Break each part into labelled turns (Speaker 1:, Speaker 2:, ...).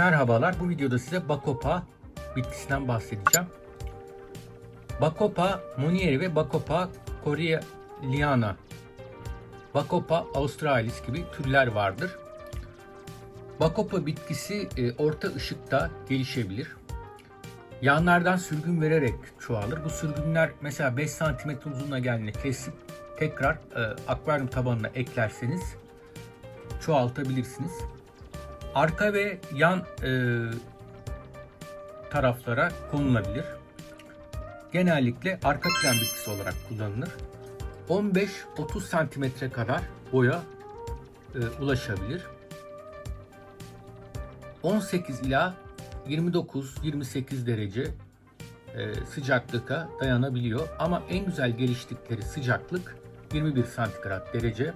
Speaker 1: Merhabalar, bu videoda size Bacopa bitkisinden bahsedeceğim. Bacopa monieri ve Bacopa coriolisana, Bacopa australis gibi türler vardır. Bacopa bitkisi e, orta ışıkta gelişebilir. Yanlardan sürgün vererek çoğalır. Bu sürgünler mesela 5 cm uzunluğuna geldiğinde kesip tekrar e, akvaryum tabanına eklerseniz çoğaltabilirsiniz. Arka ve yan e, taraflara konulabilir. Genellikle arka plan bitkisi olarak kullanılır. 15-30 santimetre kadar boya e, ulaşabilir. 18 ila 29-28 derece e, sıcaklığa dayanabiliyor. Ama en güzel geliştikleri sıcaklık 21 santigrat derece.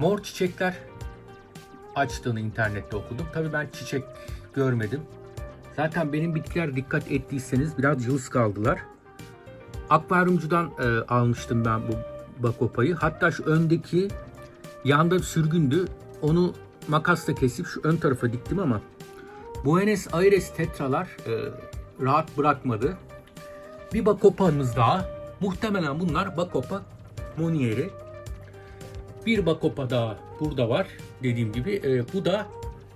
Speaker 1: Mor çiçekler açtığını internette okudum. Tabii ben çiçek görmedim. Zaten benim bitkiler dikkat ettiyseniz biraz cılız kaldılar. Akvaryumcudan e, almıştım ben bu bakopayı. Hatta şu öndeki yanda sürgündü. Onu makasla kesip şu ön tarafa diktim ama Buenos Aires tetralar e, rahat bırakmadı. Bir bakopamız daha. Muhtemelen bunlar bakopa monieri. Bir bakopa daha burada var. Dediğim gibi e, bu da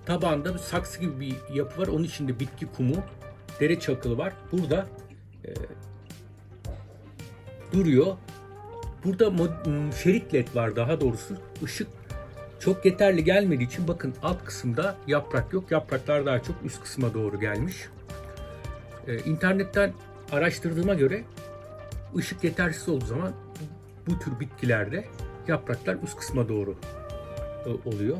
Speaker 1: tabanda bir saksı gibi bir yapı var. Onun içinde bitki kumu, dere çakılı var. Burada e, duruyor. Burada mo- şerit led var daha doğrusu. Işık çok yeterli gelmediği için bakın alt kısımda yaprak yok. Yapraklar daha çok üst kısma doğru gelmiş. Ee, internetten araştırdığıma göre ışık yetersiz olduğu zaman bu tür bitkilerde yapraklar üst kısma doğru e, oluyor.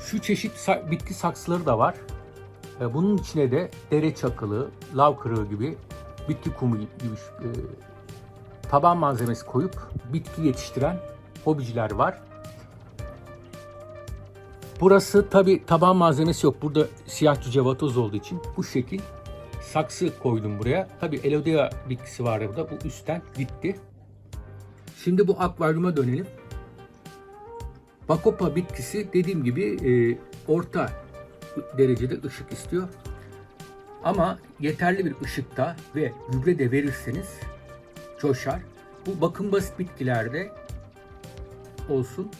Speaker 1: Şu çeşit bitki saksıları da var. E, bunun içine de dere çakılı, lav kırığı gibi bitki kumu gibi e, taban malzemesi koyup bitki yetiştiren hobiciler var. Burası tabi taban malzemesi yok. Burada siyah cücevatoz olduğu için bu şekil saksı koydum buraya. Tabi elodea bitkisi vardı burada. Bu üstten gitti. Şimdi bu akvaryuma dönelim. Bakopa bitkisi dediğim gibi e, orta derecede ışık istiyor. Ama yeterli bir ışıkta ve gübre de verirseniz coşar. Bu bakım basit bitkilerde olsun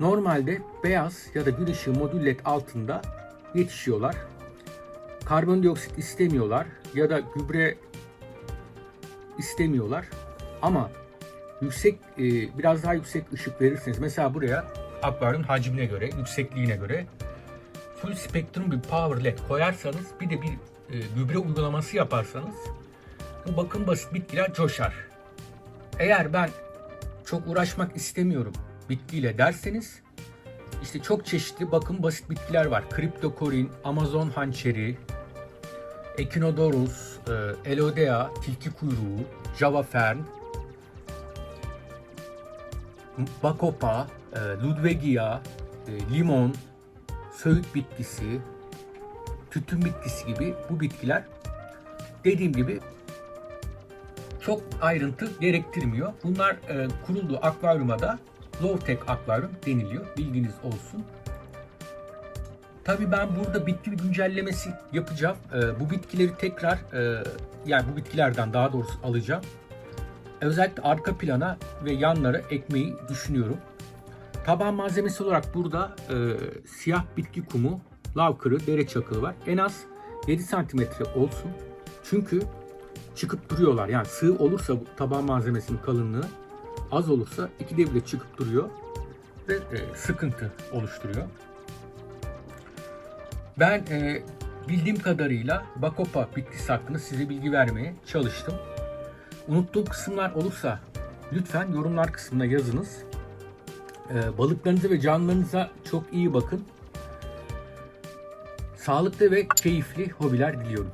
Speaker 1: Normalde beyaz ya da gün ışığı modül led altında yetişiyorlar. Karbondioksit istemiyorlar ya da gübre istemiyorlar. Ama yüksek e, biraz daha yüksek ışık verirseniz mesela buraya akvaryum hacmine göre, yüksekliğine göre full spektrum bir power led koyarsanız bir de bir e, gübre uygulaması yaparsanız bu bakım basit bitkiler coşar. Eğer ben çok uğraşmak istemiyorum bitkiyle derseniz işte çok çeşitli bakım basit bitkiler var. Kriptokorin, Amazon hançeri, Echinodorus, e, Elodea, tilki kuyruğu, Java fern, Bacopa, e, Ludwigia, e, limon, söğüt bitkisi, tütün bitkisi gibi bu bitkiler dediğim gibi çok ayrıntı gerektirmiyor. Bunlar e, kurulduğu akvaryuma da tech akvaryum deniliyor. Bilginiz olsun. Tabii ben burada bitki güncellemesi yapacağım. E, bu bitkileri tekrar e, yani bu bitkilerden daha doğrusu alacağım. Özellikle arka plana ve yanlara ekmeği düşünüyorum. Taban malzemesi olarak burada e, siyah bitki kumu, lav kırı, dere çakılı var. En az 7 santimetre olsun. Çünkü çıkıp duruyorlar. Yani sığ olursa taban malzemesinin kalınlığı az olursa iki devre çıkıp duruyor ve e, sıkıntı oluşturuyor. Ben e, bildiğim kadarıyla Bakopa bitkisi hakkında size bilgi vermeye çalıştım. Unuttuğum kısımlar olursa lütfen yorumlar kısmına yazınız. E, balıklarınıza ve canlılarınıza çok iyi bakın. Sağlıklı ve keyifli hobiler diliyorum.